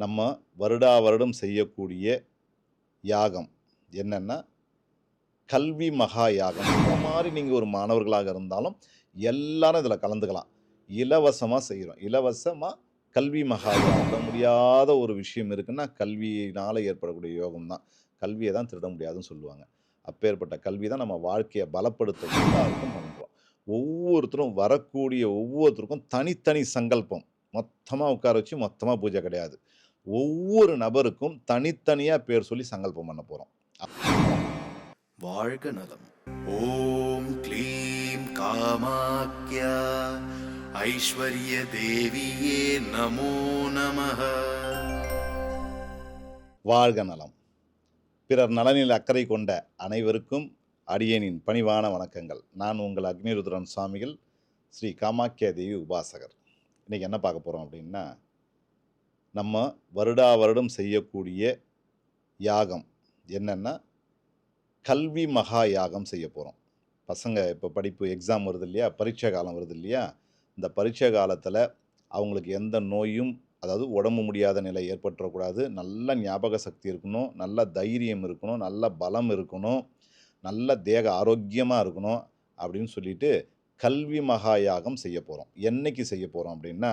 நம்ம வருடா வருடம் செய்யக்கூடிய யாகம் என்னென்னா கல்வி மகா யாகம். இந்த மாதிரி நீங்கள் ஒரு மாணவர்களாக இருந்தாலும் எல்லாரும் இதில் கலந்துக்கலாம். இலவசமாக செய்கிறோம் இலவசமாக கல்வி மகா யாகம். திருட முடியாத ஒரு விஷயம் இருக்குன்னா கல்வியினால் ஏற்படக்கூடிய யோகம் தான். கல்வியை தான் திருட முடியாதுன்னு சொல்லுவாங்க. அப்பேற்பட்ட கல்வி தான் நம்ம வாழ்க்கையை பலப்படுத்த எல்லாருக்கும் பண்ணுறோம் ஒவ்வொருத்தரும் வரக்கூடிய ஒவ்வொருத்தருக்கும் தனித்தனி சங்கல்பம். மொத்தமாக உட்கார வச்சு மொத்தமாக பூஜை கிடையாது. ஒவ்வொரு நபருக்கும் தனித்தனியாக பேர் சொல்லி சங்கல்பம் பண்ண போகிறோம் வாழ்க நலம். ஓம் க்ளீம் காமாக்யா. ஐஸ்வர்ய தேவியே நமோ நமः வாழ்க நலம். பிறர் நலனில் அக்கறை கொண்ட அனைவருக்கும் அடியேனின் பணிவான வணக்கங்கள். நான் உங்கள் அக்னிருத்ரன் சுவாமிகள் ஸ்ரீ காமாக்கியா தேவி உபாசகர். இன்றைக்கி என்ன பார்க்க போகிறோம் அப்படின்னா நம்ம வருடா வருடம் செய்யக்கூடிய யாகம் என்னென்னா கல்வி மகா யாகம் செய்ய போகிறோம் பசங்க இப்போ படிப்பு எக்ஸாம் வருது இல்லையா? பரீட்சை காலம் வருது இல்லையா? இந்த பரீட்சை காலத்தில் அவங்களுக்கு எந்த நோயும் அதாவது உடம்பு முடியாத நிலை ஏற்பட்டுறக்கூடாது. நல்ல ஞாபக சக்தி இருக்கணும் நல்ல தைரியம் இருக்கணும் நல்ல பலம் இருக்கணும் நல்ல தேக ஆரோக்கியமாக இருக்கணும் அப்படின்னு சொல்லிட்டு கல்வி மகா யாகம் செய்ய போகிறோம் என்னைக்கு செய்ய போகிறோம் அப்படின்னா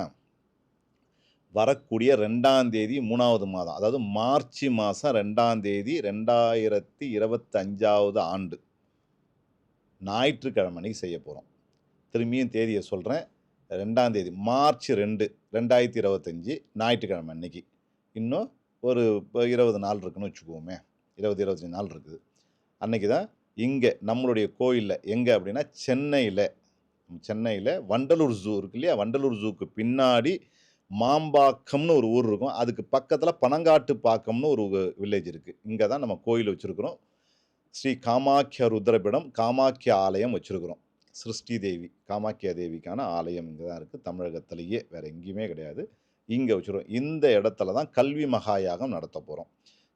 வரக்கூடிய ரெண்டாம் தேதி மூணாவது மாதம். அதாவது மார்ச் மாதம் ரெண்டாம் தேதி ரெண்டாயிரத்தி இருபத்தஞ்சாவது ஆண்டு. ஞாயிற்றுக்கிழமை அன்னைக்கு செய்ய போகிறோம் திரும்பியும் தேதியை சொல்கிறேன் ரெண்டாம் தேதி மார்ச் ரெண்டு ரெண்டாயிரத்தி இருபத்தஞ்சி ஞாயிற்றுக்கிழமை அன்னைக்கு. இன்னும் ஒரு இப்போ இருபது நாள் இருக்குன்னு வச்சுக்குவோமே இருபது இருபத்தஞ்சி நாள் இருக்குது. அன்னைக்கு தான் இங்கே நம்மளுடைய கோயிலில் எங்கே அப்படின்னா சென்னையில். சென்னையில் வண்டலூர் ஜூ இருக்கு இல்லையா? வண்டலூர் ஜூக்கு பின்னாடி மாம்பாக்கம்னு ஒரு ஊர் இருக்கும். அதுக்கு பக்கத்தில் பனங்காட்டு பாக்கம்னு ஒரு வில்லேஜ் இருக்குது இங்கே தான் நம்ம கோயில் வச்சுருக்குறோம். ஸ்ரீ காமாக்கிய ருத்ரபிடம் காமாக்கிய ஆலயம் வச்சுருக்குறோம். சிருஷ்டி தேவி காமாக்கியா தேவிக்கான ஆலயம் இங்கே தான் இருக்குது தமிழகத்திலேயே வேறு எங்கேயுமே கிடையாது. இங்கே வச்சுருக்கோம் இந்த இடத்துல தான் கல்வி மகாயாகம் நடத்த போகிறோம்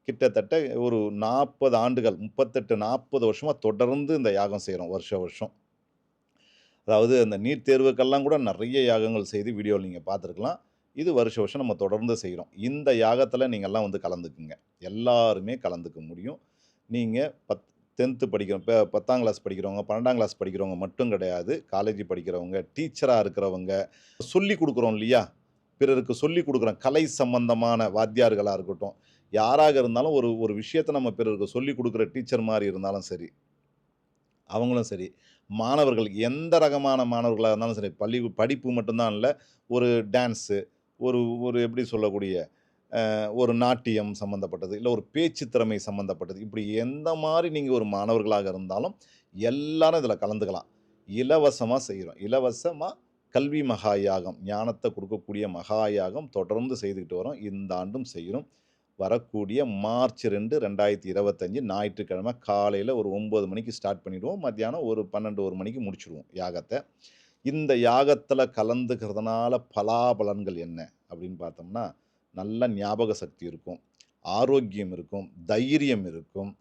கிட்டத்தட்ட ஒரு நாற்பது ஆண்டுகள் முப்பத்தெட்டு நாற்பது வருஷமாக தொடர்ந்து இந்த யாகம் செய்கிறோம் வருஷ வருஷம். அதாவது அந்த நீட் தேர்வுக்கெல்லாம் கூட நிறைய யாகங்கள் செய்து வீடியோவில் நீங்கள் பார்த்துருக்கலாம். இது வருஷ வருஷம் நம்ம தொடர்ந்து செய்கிறோம் இந்த யாகத்தில் நீங்கள்லாம் வந்து கலந்துக்குங்க. எல்லாருமே கலந்துக்க முடியும். நீங்கள் பத் டென்த்து படிக்கிறோம் இப்போ பத்தாம் கிளாஸ் படிக்கிறவங்க பன்னெண்டாம் கிளாஸ் படிக்கிறவங்க மட்டும் கிடையாது. காலேஜ் படிக்கிறவங்க டீச்சராக இருக்கிறவங்க சொல்லி கொடுக்குறோம் இல்லையா? பிறருக்கு சொல்லி கொடுக்குறோம் கலை சம்பந்தமான வாத்தியார்களாக இருக்கட்டும் யாராக இருந்தாலும் ஒரு ஒரு விஷயத்தை நம்ம பிறருக்கு சொல்லி கொடுக்குற டீச்சர் மாதிரி இருந்தாலும் சரி அவங்களும் சரி மாணவர்கள் எந்த ரகமான மாணவர்களாக இருந்தாலும் சரி பள்ளி படிப்பு மட்டும்தான் இல்லை ஒரு டான்ஸு ஒரு ஒரு எப்படி சொல்லக்கூடிய ஒரு நாட்டியம் சம்மந்தப்பட்டது இல்லை ஒரு பேச்சு திறமை சம்மந்தப்பட்டது இப்படி எந்த மாதிரி நீங்கள் ஒரு மாணவர்களாக இருந்தாலும் எல்லாரும் இதில் கலந்துக்கலாம். இலவசமாக செய்கிறோம் இலவசமாக கல்வி மகா யாகம் ஞானத்தை கொடுக்கக்கூடிய மகா யாகம் தொடர்ந்து செய்துக்கிட்டு வரோம். இந்த ஆண்டும் செய்கிறோம் வரக்கூடிய மார்ச் ரெண்டு ரெண்டாயிரத்தி இருபத்தஞ்சி ஞாயிற்றுக்கிழமை காலையில் ஒரு ஒம்பது மணிக்கு ஸ்டார்ட் பண்ணிவிடுவோம் மத்தியானம் ஒரு பன்னெண்டு ஒரு மணிக்கு முடிச்சுடுவோம் யாகத்தை. இந்த யாகத்தில் கலந்துக்கிறதுனால பலாபலன்கள் என்ன? அப்படின்னு பார்த்தோம்னா நல்ல ஞாபக சக்தி இருக்கும் ஆரோக்கியம் இருக்கும் தைரியம் இருக்கும்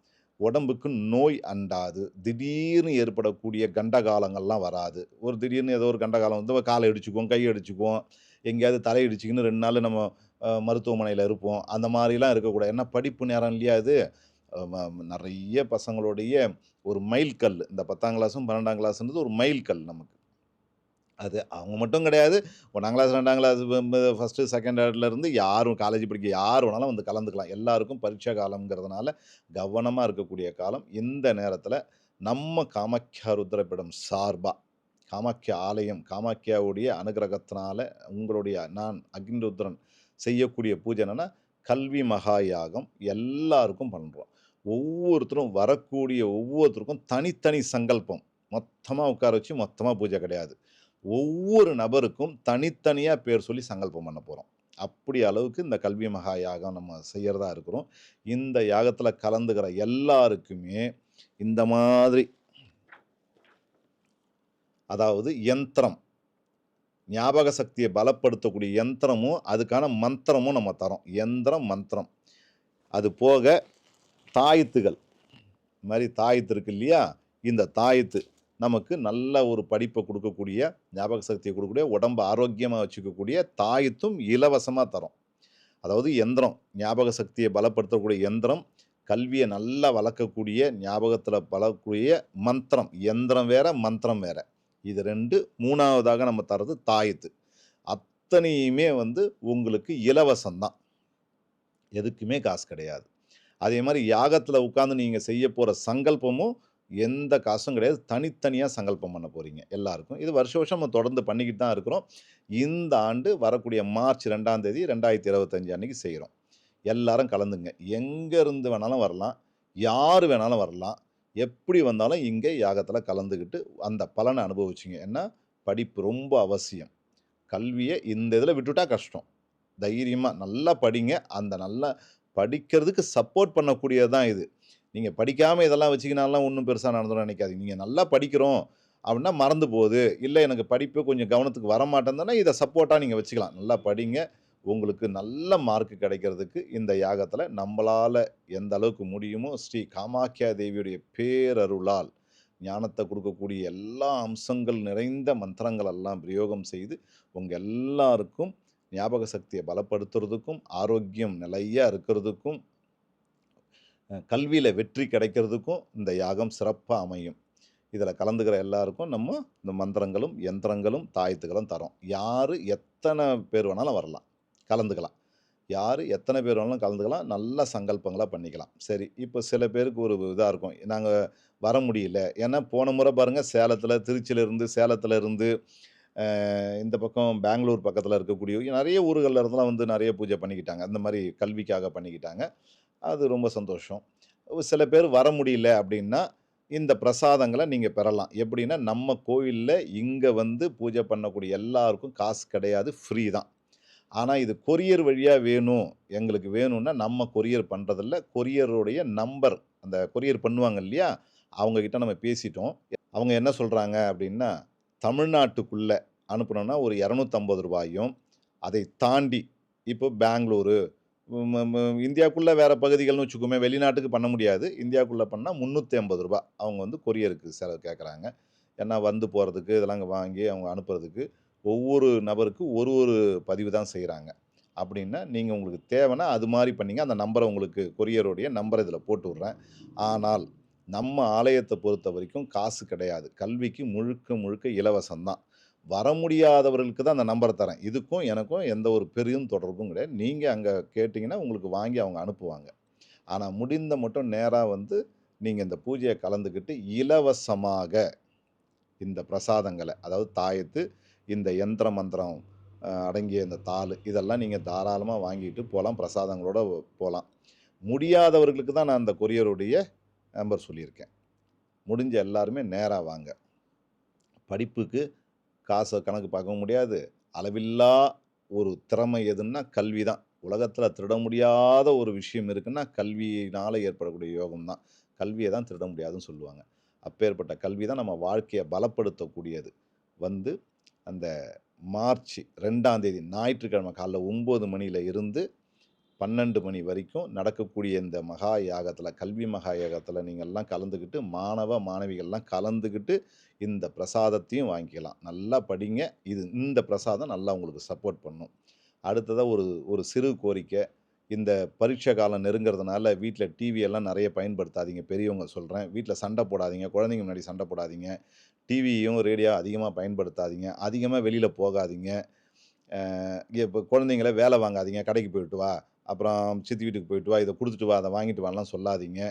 உடம்புக்கு நோய் அண்டாது திடீர்னு ஏற்படக்கூடிய கண்டகாலங்கள்லாம் வராது. ஒரு திடீர்னு ஏதோ ஒரு கண்டகாலம் வந்து காலை அடிச்சுக்குவோம் கை அடிச்சுக்குவோம் எங்கேயாவது தலை அடிச்சுக்கின்னு ரெண்டு நாள் நம்ம மருத்துவமனையில் இருப்போம் அந்த மாதிரிலாம் இருக்கக்கூடாது. ஏன்னா படிப்பு நேரம் இல்லையா அது நிறைய பசங்களுடைய ஒரு மைல்கல் இந்த பத்தாம் கிளாஸும் பன்னெண்டாம் கிளாஸ்ன்றது ஒரு மைல்கல் நமக்கு. அது அவங்க மட்டும் கிடையாது. ஒன்றாம் கிளாஸ் ரெண்டாம் கிளாஸ் ஃபஸ்ட்டு செகண்ட் இருந்து யாரும் காலேஜ் படிக்க யார் வேணாலும் வந்து கலந்துக்கலாம். எல்லாருக்கும் பரீட்சா காலம்ங்கிறதுனால கவனமாக இருக்கக்கூடிய காலம் இந்த நேரத்தில் நம்ம காமாக்கியா ருத்ரப்பிடம் சார்பாக காமாக்கியா ஆலயம் காமாக்கியாவுடைய அனுகிரகத்தினால உங்களுடைய நான் அக்னிருத்ரன் செய்யக்கூடிய பூஜை என்னென்னா கல்வி மகா யாகம் எல்லாருக்கும் பண்ணுறோம் ஒவ்வொருத்தரும் வரக்கூடிய ஒவ்வொருத்தருக்கும் தனித்தனி சங்கல்பம். மொத்தமாக உட்கார வச்சு மொத்தமாக பூஜை கிடையாது. ஒவ்வொரு நபருக்கும் தனித்தனியாக பேர் சொல்லி சங்கல்பம் பண்ண போகிறோம் அப்படி அளவுக்கு இந்த கல்வி மகா யாகம் நம்ம செய்கிறதா இருக்கிறோம். இந்த யாகத்தில் கலந்துக்கிற எல்லாருக்குமே இந்த மாதிரி அதாவது யந்திரம் ஞாபக சக்தியை பலப்படுத்தக்கூடிய யந்திரமும் அதுக்கான மந்திரமும் நம்ம தரோம். யந்திரம் மந்திரம். அது போக தாயத்துகள். இந்த மாதிரி தாயத்து இருக்கு இல்லையா? இந்த தாயத்து. நமக்கு நல்ல ஒரு படிப்பை கொடுக்கக்கூடிய ஞாபக சக்தியை கொடுக்கக்கூடிய உடம்பை ஆரோக்கியமாக வச்சுக்கக்கூடிய தாயத்தும் இலவசமாக தரோம். அதாவது எந்திரம் ஞாபக சக்தியை பலப்படுத்தக்கூடிய எந்திரம் கல்வியை நல்லா வளர்க்கக்கூடிய ஞாபகத்தில் பலக்கூடிய மந்திரம் எந்திரம் வேற மந்திரம் வேற. இது ரெண்டு மூணாவதாக நம்ம தர்றது தாயத்து. அத்தனையுமே வந்து உங்களுக்கு இலவசம்தான். எதுக்குமே காசு கிடையாது. அதே மாதிரி யாகத்தில் உட்காந்து நீங்கள் செய்ய போகிற சங்கல்பமும் எந்த காசும் கிடையாது. தனித்தனியாக சங்கல்பம் பண்ண போகிறீங்க எல்லாருக்கும். இது வருஷ வருஷம் நம்ம தொடர்ந்து பண்ணிக்கிட்டு தான் இருக்கிறோம். இந்த ஆண்டு வரக்கூடிய மார்ச் ரெண்டாம் தேதி ரெண்டாயிரத்தி இருபத்தஞ்சு அன்னைக்கு செய்கிறோம் எல்லாரும் கலந்துங்க. எங்கேருந்து வேணாலும் வரலாம். யார் வேணாலும் வரலாம். எப்படி வந்தாலும் இங்கே யாகத்தில் கலந்துக்கிட்டு அந்த பலனை அனுபவிச்சிங்க. ஏன்னா படிப்பு ரொம்ப அவசியம். கல்வியை இந்த இதில் விட்டுட்டா கஷ்டம். தைரியமாக நல்லா படிங்க. அந்த நல்லா படிக்கிறதுக்கு சப்போர்ட் பண்ணக்கூடியது தான் இது. நீங்கள் படிக்காமல் இதெல்லாம் வச்சிங்கனாலாம் ஒன்றும் பெருசாக நடந்துடும் நினைக்காதீங்க. நீங்கள் நல்லா படிக்கிறோம் அப்படின்னா மறந்து போகுது. இல்லை எனக்கு படிப்பு கொஞ்சம் கவனத்துக்கு வர இதை சப்போர்ட்டாக நீங்கள் வச்சுக்கலாம். நல்லா படிங்க. உங்களுக்கு நல்ல மார்க் கிடைக்கிறதுக்கு இந்த யாகத்தில் நம்மளால் எந்த அளவுக்கு முடியுமோ ஸ்ரீ காமாக்கியா தேவியுடைய பேரருளால் ஞானத்தை கொடுக்கக்கூடிய எல்லா அம்சங்கள் நிறைந்த மந்திரங்கள் எல்லாம் பிரயோகம் செய்து உங்கள் எல்லாருக்கும் ஞாபக சக்தியை பலப்படுத்துறதுக்கும் ஆரோக்கியம் நிலையாக இருக்கிறதுக்கும் கல்வியில் வெற்றி கிடைக்கிறதுக்கும் இந்த யாகம் சிறப்பாக அமையும். இதில் கலந்துக்கிற எல்லாருக்கும் நம்ம இந்த மந்திரங்களும் யந்திரங்களும் தாயத்துகளும் தரோம். யார் எத்தனை பேர் வேணாலும் வரலாம் கலந்துக்கலாம். யார் எத்தனை பேர் வேணாலும் கலந்துக்கலாம் நல்ல சங்கல்பங்களாக பண்ணிக்கலாம். சரி இப்போ சில பேருக்கு ஒரு இதாக இருக்கும். நாங்கள் வர முடியல. ஏன்னா போன முறை பாருங்கள் சேலத்தில் திருச்சியிலேருந்து சேலத்தில் இருந்து இந்த பக்கம் பெங்களூர் பக்கத்தில் இருக்கக்கூடிய நிறைய ஊர்களில் இருந்தெல்லாம் வந்து நிறைய பூஜை பண்ணிக்கிட்டாங்க. அந்த மாதிரி கல்விக்காக பண்ணிக்கிட்டாங்க. அது ரொம்ப சந்தோஷம். சில பேர் வர முடியல அப்படின்னா இந்த பிரசாதங்களை நீங்கள் பெறலாம். எப்படின்னா நம்ம கோவிலில் இங்கே வந்து பூஜை பண்ணக்கூடிய எல்லாருக்கும் காசு கிடையாது ஃப்ரீ தான். ஆனால் இது கொரியர் வழியாக வேணும். எங்களுக்கு வேணும்னா நம்ம கொரியர் பண்ணுறதில்ல கொரியருடைய நம்பர் அந்த கொரியர் பண்ணுவாங்க இல்லையா? அவங்கக்கிட்ட நம்ம பேசிட்டோம். அவங்க என்ன சொல்கிறாங்க அப்படின்னா தமிழ்நாட்டுக்குள்ளே அனுப்பணும்னா ஒரு இரநூத்தம்பது ரூபாயும் அதை தாண்டி இப்போ பெங்களூரு இந்தியாவுக்குள்ளே இந்தியாக்குள்ளே வேறு பகுதிகள்னு வச்சுக்கோமே வெளிநாட்டுக்கு பண்ண முடியாது. இந்தியாவுக்குள்ளே பண்ணால் முந்நூற்றி ஐம்பது ரூபா. அவங்க வந்து கொரியருக்கு செலவு கேட்குறாங்க ஏன்னா வந்து போகிறதுக்கு இதெல்லாம் அங்கே வாங்கி அவங்க அனுப்புறதுக்கு ஒவ்வொரு நபருக்கு ஒரு ஒரு பதிவு தான் செய்கிறாங்க அப்படின்னா நீங்கள் உங்களுக்கு தேவைன்னா அது மாதிரி பண்ணிங்க. அந்த நம்பரை உங்களுக்கு கொரியருடைய நம்பரை இதில் போட்டு விட்றேன். ஆனால் நம்ம ஆலயத்தை பொறுத்த வரைக்கும் காசு கிடையாது. கல்விக்கு முழுக்க முழுக்க இலவசம்தான் வர முடியாதவர்களுக்கு தான் அந்த நம்பரை தரேன். இதுக்கும் எனக்கும் எந்த ஒரு பெரியும் தொடர்பும் கிடையாது. நீங்கள் அங்கே கேட்டிங்கன்னா உங்களுக்கு வாங்கி அவங்க அனுப்புவாங்க. ஆனால் முடிந்த மட்டும் நேராக வந்து நீங்கள் இந்த பூஜையை கலந்துக்கிட்டு இலவசமாக இந்த பிரசாதங்களை அதாவது தாயத்து இந்த யந்திர மந்திரம் அடங்கிய இந்த தாள் இதெல்லாம் நீங்கள் தாராளமாக வாங்கிட்டு போகலாம் பிரசாதங்களோட போகலாம் முடியாதவர்களுக்கு தான் நான் அந்த கொரியருடைய நம்பர் சொல்லியிருக்கேன். முடிஞ்ச எல்லாருமே நேராக வாங்க. படிப்புக்கு காசை கணக்கு பார்க்க முடியாது. அளவில்லா ஒரு திறமை எதுன்னா கல்வி தான். உலகத்தில் திருட முடியாத ஒரு விஷயம் இருக்குன்னா கல்வியினால் ஏற்படக்கூடிய யோகம் தான். கல்வியை தான் திருட முடியாதுன்னு சொல்லுவாங்க. அப்பேற்பட்ட கல்வி தான் நம்ம வாழ்க்கையை பலப்படுத்தக்கூடியது. வந்து அந்த மார்ச் ரெண்டாம் தேதி ஞாயிற்றுக்கிழமை காலைல ஒம்பது மணியில் இருந்து பன்னெண்டு மணி வரைக்கும் நடக்கக்கூடிய இந்த மகா யாகத்தில் கல்வி மகா யாகத்தில் நீங்கள்லாம் கலந்துக்கிட்டு மாணவ மாணவிகள்லாம் கலந்துக்கிட்டு இந்த பிரசாதத்தையும் வாங்கிக்கலாம். நல்லா படிங்க. இது இந்த பிரசாதம் நல்லா உங்களுக்கு சப்போர்ட் பண்ணும். அடுத்ததாக ஒரு ஒரு சிறு கோரிக்கை. இந்த பரீட்சை காலம் நெருங்கிறதுனால வீட்டில் டிவியெல்லாம் நிறைய பயன்படுத்தாதீங்க. பெரியவங்க சொல்கிறேன் வீட்டில் சண்டை போடாதீங்க. குழந்தைங்க முன்னாடி சண்டை போடாதீங்க. டிவியும் ரேடியோ அதிகமாக பயன்படுத்தாதீங்க. அதிகமாக வெளியில் போகாதீங்க. இப்போ குழந்தைங்கள வேலை வாங்காதீங்க. கடைக்கு போயிட்டு வா. அப்புறம் சித்தி வீட்டுக்கு போயிட்டு வா இதை கொடுத்துட்டு வா அதை வாங்கிட்டு வாலாம் சொல்லாதீங்க.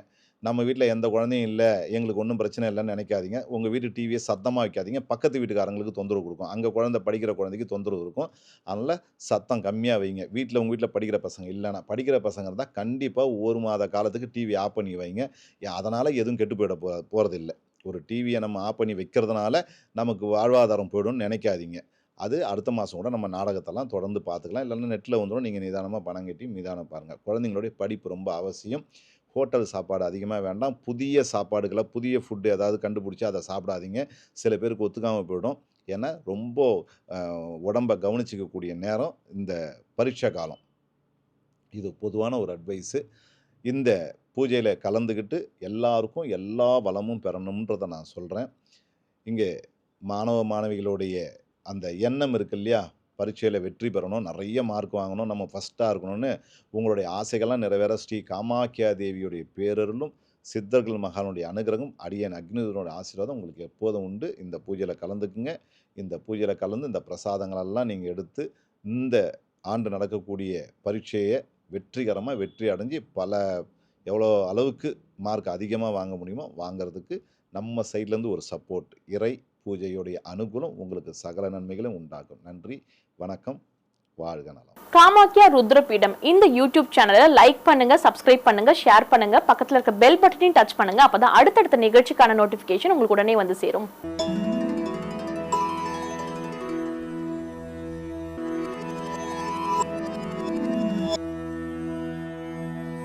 நம்ம வீட்டில் எந்த குழந்தையும் இல்லை எங்களுக்கு ஒன்றும் பிரச்சனை இல்லைன்னு நினைக்காதீங்க. உங்கள் வீட்டு டிவியை சத்தமாக வைக்காதீங்க. பக்கத்து வீட்டுக்காரங்களுக்கு தொந்தரவு கொடுக்கும். அங்கே குழந்தை படிக்கிற குழந்தைக்கு தொந்தரவு இருக்கும். அதனால் சத்தம் கம்மியாக வைங்க. வீட்டில் உங்கள் வீட்டில் படிக்கிற பசங்க இல்லைன்னா படிக்கிற பசங்க இருந்தால் கண்டிப்பாக ஒரு மாத காலத்துக்கு டிவி ஆஃப் பண்ணி வைங்க. அதனால் எதுவும் கெட்டு போயிட போ போகிறதில்ல ஒரு டிவியை நம்ம ஆஃப் பண்ணி வைக்கிறதுனால நமக்கு வாழ்வாதாரம் போயிடும்னு நினைக்காதீங்க. அது அடுத்த மாதம் கூட நம்ம நாடகத்தெல்லாம் தொடர்ந்து பார்த்துக்கலாம். இல்லைன்னா நெட்டில் வந்துடும் நீங்கள் நிதானமாக பணம் கட்டி நிதானம் பாருங்கள் குழந்தைங்களுடைய படிப்பு ரொம்ப அவசியம். ஹோட்டல் சாப்பாடு அதிகமாக வேண்டாம். புதிய சாப்பாடுகளை புதிய ஃபுட்டு ஏதாவது கண்டுபிடிச்சி அதை சாப்பிடாதீங்க. சில பேருக்கு ஒத்துக்காமல் போயிடும். ஏன்னா ரொம்ப உடம்பை கவனிச்சிக்கக்கூடிய நேரம் இந்த பரீட்சை காலம். இது பொதுவான ஒரு அட்வைஸு இந்த பூஜையில் கலந்துக்கிட்டு எல்லாருக்கும் எல்லா வளமும் பெறணுன்றதை நான் சொல்கிறேன் இங்கே மாணவ மாணவிகளுடைய அந்த எண்ணம் இருக்கு இல்லையா? பரீட்சையில் வெற்றி பெறணும் நிறைய மார்க் வாங்கணும் நம்ம ஃபஸ்ட்டாக இருக்கணும்னு உங்களுடைய ஆசைகள்லாம் நிறைவேற ஸ்ரீ காமாக்கியா தேவியுடைய பேரருளும் சித்தர்கள் மகானுடைய அனுகிரகம் அடியன் அக்னிதனுடைய ஆசீர்வாதம் உங்களுக்கு எப்போதும் உண்டு. இந்த பூஜையில் கலந்துக்குங்க. இந்த பூஜையில் கலந்து இந்த பிரசாதங்களெல்லாம் நீங்கள் எடுத்து இந்த ஆண்டு நடக்கக்கூடிய பரீட்சையை வெற்றிகரமாக வெற்றி அடைஞ்சு பல எவ்வளோ அளவுக்கு மார்க் அதிகமாக வாங்க முடியுமோ வாங்குறதுக்கு நம்ம சைட்லேருந்து ஒரு சப்போர்ட் இறை பூஜையுடைய அனுகூலம் உங்களுக்கு சகல நன்மைகளும் உண்டாகும். நன்றி வணக்கம் வாழ்க நலம். காமாக்கியா ருத்ரபீடம். இந்த யூடியூப் சேனலை லைக் பண்ணுங்க சப்ஸ்கிரைப் பண்ணுங்க ஷேர் பண்ணுங்க. பக்கத்துல இருக்க பெல் பட்டனையும் டச் பண்ணுங்க. அப்பதான் அடுத்தடுத்த நிகழ்ச்சிக்கான நோட்டிபிகேஷன் உங்களுக்கு உடனே வந்து சேரும்.